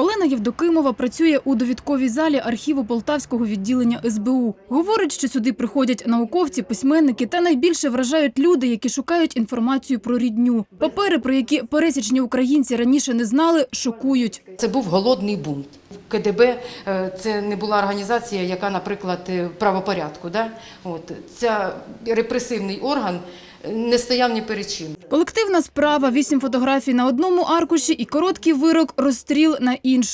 Well, Олена Євдокимова працює у довідковій залі архіву Полтавського відділення СБУ. Говорить, що сюди приходять науковці, письменники та найбільше вражають люди, які шукають інформацію про рідню. Папери, про які пересічні українці раніше не знали, шокують. Це був голодний бунт. КДБ е, це не була організація, яка, наприклад, е, правопорядку. Да? От, ця репресивний орган не стояв ні перед чим. Колективна справа, вісім фотографій на одному аркуші і короткий вирок розстріл на іншому.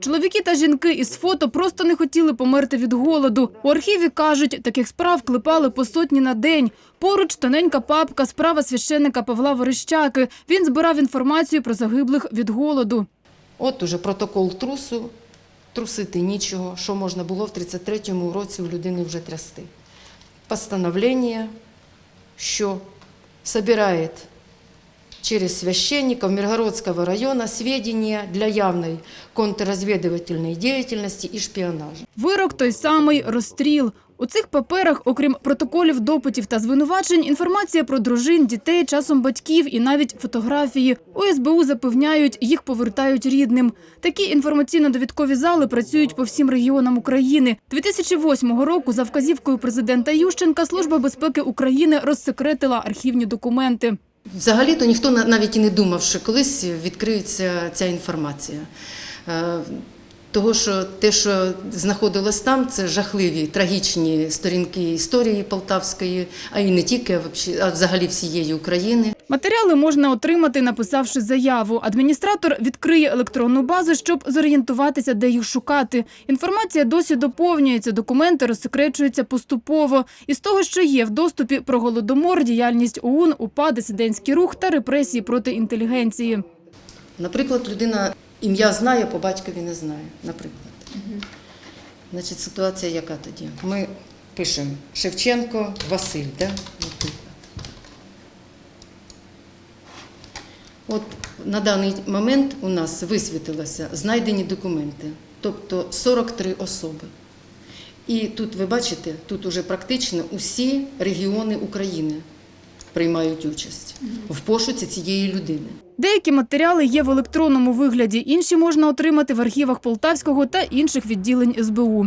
Чоловіки та жінки із фото просто не хотіли померти від голоду. У архіві кажуть, таких справ клепали по сотні на день. Поруч тоненька папка справа священника Павла Верещаки. Він збирав інформацію про загиблих від голоду. От уже протокол трусу, трусити нічого, що можна було в 33-му році у людини вже трясти. Постановлення, що собирает через священников Миргородского района сведения для явной контрразведывательной деятельности и шпионажа. Вирок той самий розстріл. У цих паперах, окрім протоколів допитів та звинувачень, інформація про дружин, дітей, часом батьків і навіть фотографії. У СБУ запевняють, їх повертають рідним. Такі інформаційно-довідкові зали працюють по всім регіонам України. 2008 року за вказівкою президента Ющенка Служба безпеки України розсекретила архівні документи. Взагалі-то ніхто на- навіть і не думав, що колись відкриється ця інформація. Е, Того, що те, що знаходилось там, це жахливі, трагічні сторінки історії Полтавської, а і не тільки, а взагалі всієї України. Матеріали можна отримати, написавши заяву. Адміністратор відкриє електронну базу, щоб зорієнтуватися, де їх шукати. Інформація досі доповнюється, документи розсекречуються поступово. Із того, що є в доступі про голодомор, діяльність ОУН, УПА, дисидентський рух та репресії проти інтелігенції. Наприклад, людина ім'я знає, по батькові не знає. Наприклад. Значить, ситуація яка тоді? Ми пишемо Шевченко Василь, да? наприклад. От на даний момент у нас висвітилося знайдені документи, тобто 43 особи. І тут ви бачите, тут уже практично усі регіони України приймають участь в пошуці цієї людини. Деякі матеріали є в електронному вигляді, інші можна отримати в архівах Полтавського та інших відділень СБУ.